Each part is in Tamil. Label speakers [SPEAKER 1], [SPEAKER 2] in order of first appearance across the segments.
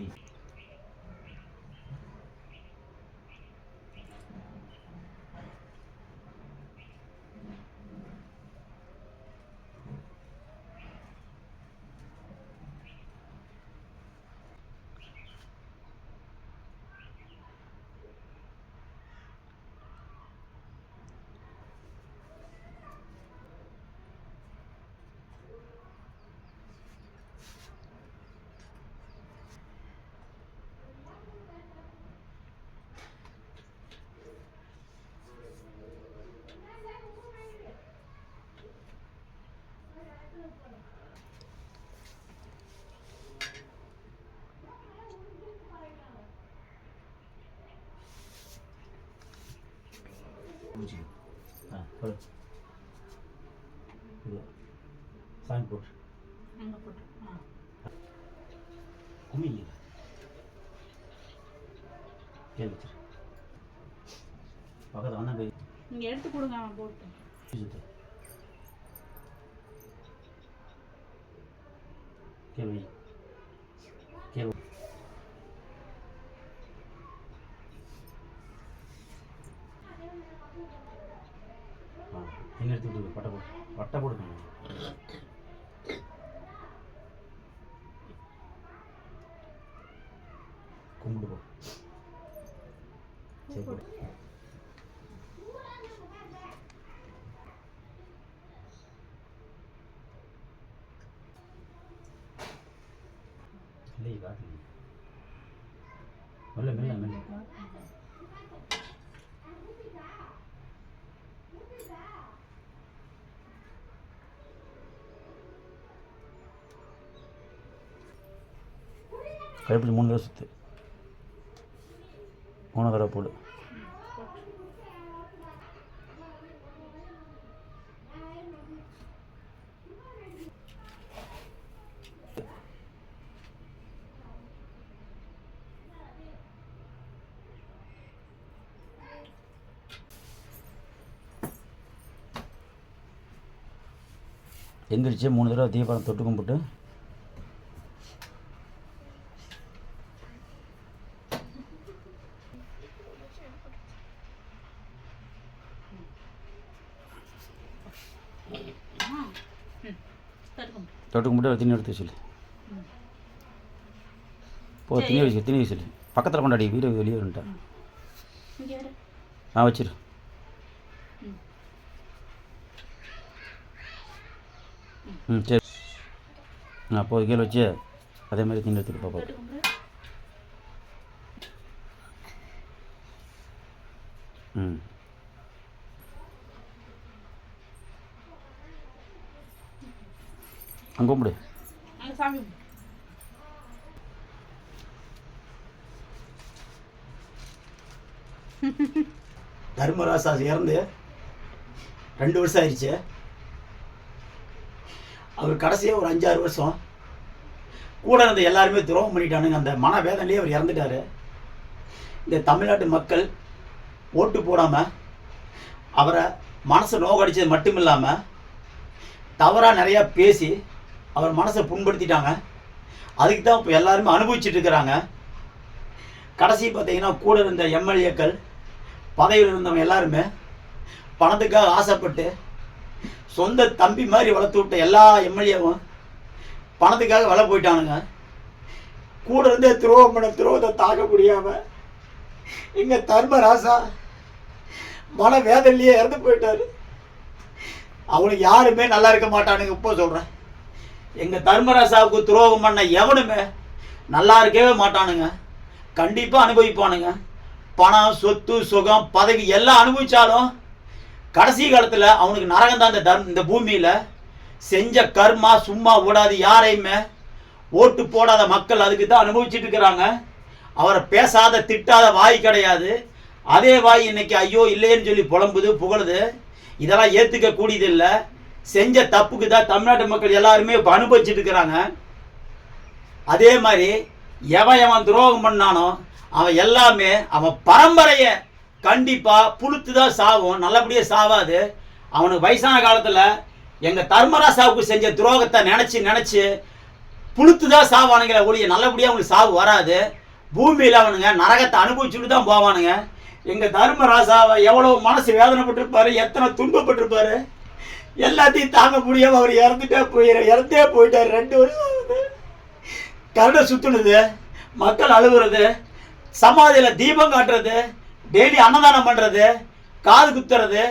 [SPEAKER 1] নেই குடிச்சிக்க ஆ சாமி போட்டு.
[SPEAKER 2] அங்கே போட்டு ஆ.
[SPEAKER 1] குமிங்க வச்சிரு? பக்கத்தில் அண்ணன் கை
[SPEAKER 2] நீங்கள் எடுத்து கொடுங்க அவன் போட்டு.
[SPEAKER 1] சுத்து. கீழே வை கீழே வை. ஆ என்ன எடுத்து விட்டு பட்டை போடு பட்டை போடுங்க கும்பிட்டு போ சரி போடு இல்லை காட்டு மெல்ல மெல்ல மெல்ல கைப்பிடி மூணு தடவை சுற்று மூணு தடவை போடு. எந்திரிச்சு மூணு தடவை தீபம் தொட்டு கும்பிட்டு
[SPEAKER 2] ஆ ம் தட்டுக்கும்
[SPEAKER 1] தொட்டு கும்பிட்டு திணி எடுத்து சொல்லு போ திணி வச்சு திணி சொல்லு பக்கத்தில் கொண்டாடி வீடு வெளியே வந்துட்டேன் ஆ வச்சிரு.
[SPEAKER 2] ம்.
[SPEAKER 1] சரி. ஆ அப்போ கீழே வச்சு. அதே மாதிரி திணி எடுத்துட்டு
[SPEAKER 2] கும்பிடு
[SPEAKER 1] ம். கும்பிடு.
[SPEAKER 2] அங்கே சாமி கும்பிடு.
[SPEAKER 3] தர்மராசா இறந்து ரெண்டு வருஷம் ஆயிடுச்சு. அவர் கடைசியாக ஒரு அஞ்சாறு வருஷம் கூட இருந்த எல்லாருமே துரோகம் பண்ணிட்டானுங்க. அந்த மனவேதனையே அவர் இறந்துட்டாரு. இந்த தமிழ்நாட்டு மக்கள் ஓட்டு போடாமல் அவரை மனசை நோகடிச்சது மட்டும் இல்லாமல் தவறாக நிறையா பேசி அவர் மனசை புண்படுத்திட்டாங்க. அதுக்கு தான் இப்போ எல்லாருமே அனுபவிச்சுட்டு இருக்கிறாங்க. கடைசி பார்த்தீங்கன்னா கூட இருந்த எம்எல்ஏக்கள் பதவியில் இருந்தவங்க எல்லாருமே பணத்துக்காக ஆசைப்பட்டு சொந்த தம்பி மாதிரி வளர்த்து விட்ட எல்லா எம்எல்ஏவும் பணத்துக்காக வள போயிட்டானுங்க. கூட இருந்தே துரோகம் பண்ண துரோகத்தை தாக்க முடியாம எங்க தர்மராசா மன வேதனையே இறந்து போயிட்டாரு. அவனுக்கு யாருமே நல்லா இருக்க மாட்டானுங்க இப்போ சொல்றேன். எங்கள் தர்மராசாவுக்கு துரோகம் பண்ண எவனுமே நல்லா இருக்கவே மாட்டானுங்க. கண்டிப்பாக அனுபவிப்பானுங்க. பணம் சொத்து சுகம் பதவி எல்லாம் அனுபவித்தாலும் கடைசி காலத்தில் அவனுக்கு நரகம் தான் இந்த தர்ம இந்த பூமியில். செஞ்ச கர்மா சும்மா விடாது யாரையுமே ஓட்டு போடாத மக்கள் அதுக்கு தான் அனுபவிச்சுட்டு இருக்கிறாங்க. அவரை பேசாத திட்டாத வாய் கிடையாது. அதே வாய் இன்னைக்கு ஐயோ இல்லைன்னு சொல்லி புலம்புது புகழுது. இதெல்லாம் ஏற்றுக்க கூடியதில்லை. செஞ்ச தப்புக்கு தான் தமிழ்நாட்டு மக்கள் எல்லாருமே இப்போ அனுபவிச்சுட்டு இருக்கிறாங்க. அதே மாதிரி எவன் எவன் துரோகம் பண்ணானோ அவன் எல்லாமே அவன் பரம்பரையை கண்டிப்பாக புளுத்து தான் சாவும் நல்லபடியாக சாவாது. அவனுக்கு வயசான காலத்தில் எங்கள் தர்மராசாவுக்கு செஞ்ச துரோகத்தை நினச்சி நினச்சி புளுத்து தான் சாவானுங்கிற ஒழிய நல்லபடியாக அவனுக்கு சாவு வராது. பூமியில் அவனுங்க நரகத்தை அனுபவிச்சுட்டு தான் போவானுங்க. எங்கள் தர்மராசாவை எவ்வளோ மனசு வேதனைப்பட்டிருப்பாரு எத்தனை துன்பப்பட்டிருப்பாரு. எல்லாத்தையும் தாங்க முடியாம அவர் இறந்துட்டே போயிரு இறந்தே போயிட்டாரு ரெண்டு வருஷம் ஆகுது. கருணை சுத்துனது மக்கள் அழுகுறது சமாதியில் தீபம் காட்டுறது டெய்லி அன்னதானம் பண்றது காது குத்துறது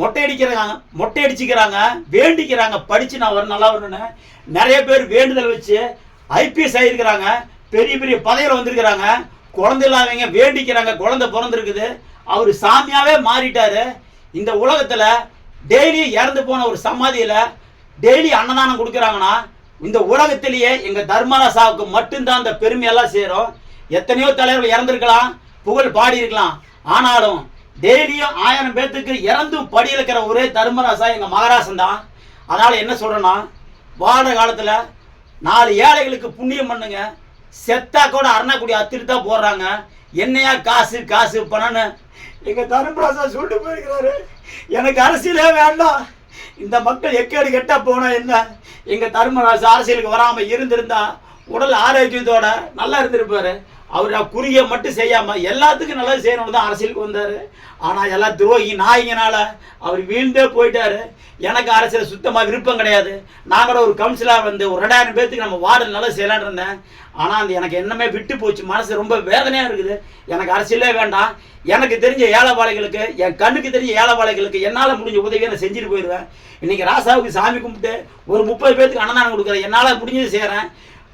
[SPEAKER 3] மொட்டை அடிக்கிறாங்க மொட்டை அடிச்சுக்கிறாங்க வேண்டிக்கிறாங்க. படிச்சு நான் வர நல்லா வரணும்னு. நிறைய பேர் வேண்டுதல் வச்சு ஐபிஎஸ் ஆகிருக்கிறாங்க பெரிய பெரிய பதவியில் வந்திருக்கிறாங்க. குழந்தை இல்லாதவங்க வேண்டிக்கிறாங்க. குழந்தை பிறந்திருக்குது. அவர் சாமியாகவே மாறிட்டாரு. இந்த உலகத்தில் டெய்லி இறந்து போன ஒரு சமாதியில் டெய்லி அன்னதானம் கொடுக்குறாங்கன்னா இந்த உலகத்திலேயே எங்க தர்மராசாவுக்கு மட்டும்தான் அந்த பெருமையெல்லாம் சேரும். எத்தனையோ தலைவர்கள் இறந்துருக்கலாம் புகழ் பாடி இருக்கலாம் ஆனாலும் டெய்லியும் ஆயிரம் பேர்த்துக்கு இறந்து படி இருக்கிற ஒரே தர்மராசா எங்கள் மகராசன் தான். அதனால் என்ன சொல்கிறேன்னா வாழ காலத்தில் நாலு ஏழைகளுக்கு புண்ணியம் பண்ணுங்க செத்தா கூட அருணாக்குடி அத்திட்டு தான் போடுறாங்க. என்னையா காசு காசு பணம்னு? எங்கள் தர்மராசா சொல்லிட்டு போயிருக்கிறாரு. எனக்கு அரசியலே வேண்டாம். இந்த மக்கள் எக்கேடு கெட்டா போனால் என்ன? எங்கள் தர்மராசா அரசியலுக்கு வராமல் இருந்திருந்தா உடல் ஆரோக்கியத்தோட நல்லா இருந்திருப்பாரு. அவர் குறுகிய மட்டும் செய்யாம எல்லாத்துக்கும் நல்லது செய்யணும்னு தான் அரசியலுக்கு வந்தார். ஆனால் எல்லாம் துரோகி நாய்ங்கனால அவர் வீழ்ந்தே போயிட்டாரு. எனக்கு அரசியல் சுத்தமாக விருப்பம் கிடையாது. நான் கூட ஒரு கவுன்சிலாக வந்து ஒரு ரெண்டாயிரம் பேர்த்துக்கு நம்ம வார்டு நல்லா செய்யலான்னு இருந்தேன். ஆனால் அந்த எனக்கு என்னமே விட்டு போச்சு. மனசு ரொம்ப வேதனையாக இருக்குது. எனக்கு அரசியலே வேண்டாம். எனக்கு தெரிஞ்ச ஏழைவாளைகளுக்கு என் கண்ணுக்கு தெரிஞ்ச ஏழைவாளைகளுக்கு என்னால் முடிஞ்ச உதவியை நான் செஞ்சுட்டு போயிடுவேன். இன்னைக்கு ராசாவுக்கு சாமி கும்பிட்டு ஒரு முப்பது பேர்த்துக்கு அன்னதானம் கொடுக்குறேன். என்னால் முடிஞ்சது செய்கிறேன்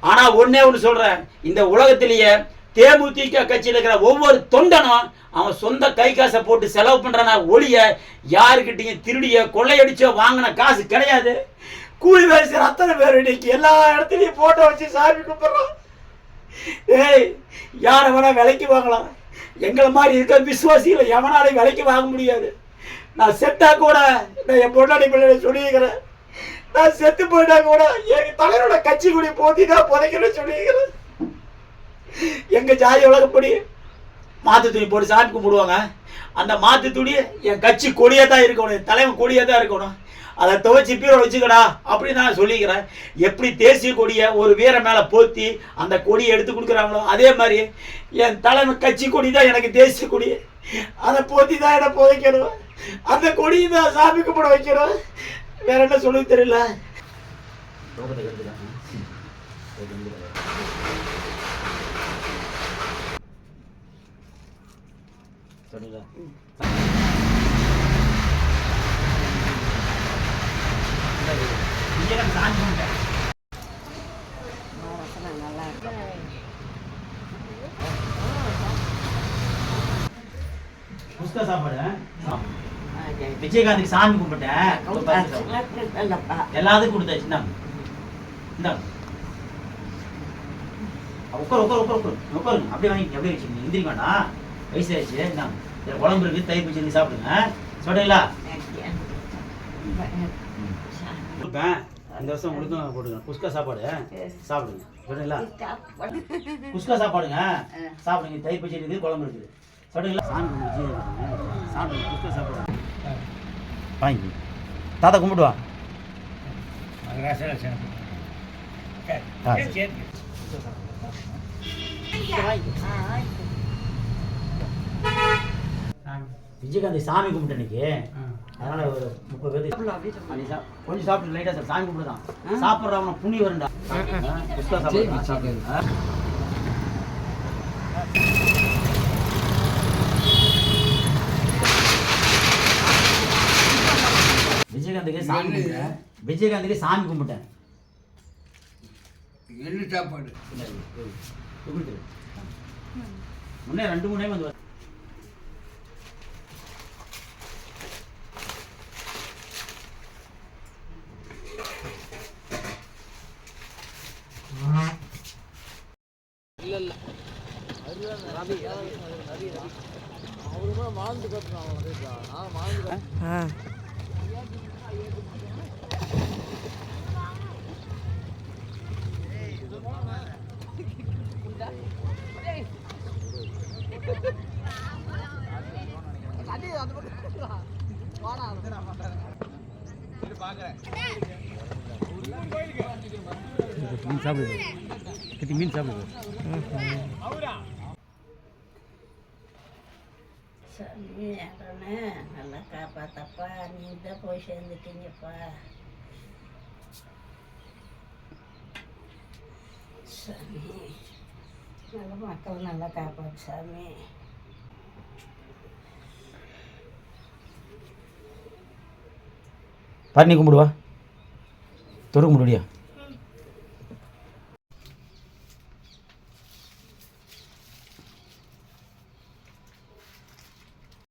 [SPEAKER 3] ஆனால் ஒன்றே ஒன்று சொல்கிறேன் இந்த உலகத்திலேயே தேமுதிக கட்சியில் இருக்கிற ஒவ்வொரு தொண்டனும் அவன் சொந்த கை காசை போட்டு செலவு பண்ணுறான ஒளிய யாருக்கிட்டையும் திருடிய கொள்ளையடிச்சோ வாங்கின காசு கிடையாது. கூலி வேலை அத்தனை பேர் இன்னைக்கு எல்லா இடத்துலையும் போட்டோ வச்சு சாமி கும்பிட்றோம். ஏய் யாரை வேணா விலைக்கு வாங்கலாம். எங்களை மாதிரி இருக்க விசுவாசிகளை எவனாலையும் விலைக்கு வாங்க முடியாது. நான் செத்தா கூட நான் என் பொண்டாடி பிள்ளை சொல்லியிருக்கிறேன். நான் செத்து போயிட்டா கூட என் தலைவரோட கட்சி கூடி போத்தி தான் புதைக்கிறேன்னு சொல்லியிருக்கிறேன். எங்கள் ஜாதி உலகப்படி? மாத்து துணி போட்டு சாமி கும்பிடுவாங்க. அந்த மாத்து துணி என் கட்சி கொடியே தான் இருக்கணும். என் தலைவன் கொடியாக தான் இருக்கணும். அதை துவைச்சி பீரோ வச்சுக்கடா அப்படின்னு நான் சொல்லிக்கிறேன். எப்படி தேசிய கொடியை ஒரு வீர மேலே போத்தி அந்த கொடியை எடுத்து கொடுக்குறாங்களோ அதே மாதிரி என் தலைமை கட்சி கொடி தான் எனக்கு தேசிய கொடி. அதை போத்தி தான் என்னை புதைக்கணும். அந்த கொடியை தான் சாமி கும்பிட வைக்கணும். வேற என்ன சொல்ல தெரியல. சாமி கும்பிட்டேன் புஸ்தக சாப்பாடு? விஜயகாந்துக்கு சாமி கும்பிட்டேன். எல்லாத்துக்கும் கொடுத்தாச்சு. இந்தாங்க. இந்தாங்க. உட்கார் உட்கார் உட்கார் உட்கார். உட்காருங்க அப்படியே வாங்கி அப்படியே வச்சுக்கோங்க. எந்திரிக்க வேண்டாம். வயசாச்சு இந்தாங்க இதுல குழம்பு இருக்கு தயிர் பச்சடி சாப்பிடுங்க. சொல்றீங்களா கொடுப்பேன். இந்த வருஷம் உங்களுக்கும் போட்டுக்கணும் குஸ்கா சாப்பாடு. சாப்பிடுங்க. சொல்றீங்களா குஸ்கா சாப்பாடுங்க. சாப்பிடுங்க. தயிர் பச்சடி இருக்குது குழம்பு இருக்குது. சொல்றீங்களா சாமி சாப்பிடுங்க. குஸ்கா சாப்பாடு. வாங்கி. தாத்தா கும்பிடுவா ஆ, சரி. விஜயகாந்த் சாமி கும்பிட்டு இன்னைக்கு அதனால ஒரு முப்பது அன்னைக்கு சா- கொஞ்சம் சாப்பிட்டு லைட்டா சார் சாமி கும்பிட்டு தான் சாப்பிட்றவன புண்ணி ஆ. விஜயகாந்துக்கு சாமி கும்பிட்டேன். விஜயகாந்துக்கு சாமி கும்பிட்டேன்.
[SPEAKER 4] என்ன சாப்பாடு.
[SPEAKER 3] இல்ல, இது, இது, கும்பிட்டு முன்னே ரெண்டு மூணு டைம் வந்து வரு- மீன் சாப்பிடுது கட்டி மீன் சாப்பிடுது
[SPEAKER 5] சாமி ஆண்டவனே நல்லா காப்பாத்தப்பா நீ தான் போய் சேர்ந்துட்டீங்கப்பா சாமி நல்ல மக்கள் நல்லா காப்பாத்து சாமி
[SPEAKER 3] பண்ணி கும்பிடுவா? தொடு கும்பிடுடியா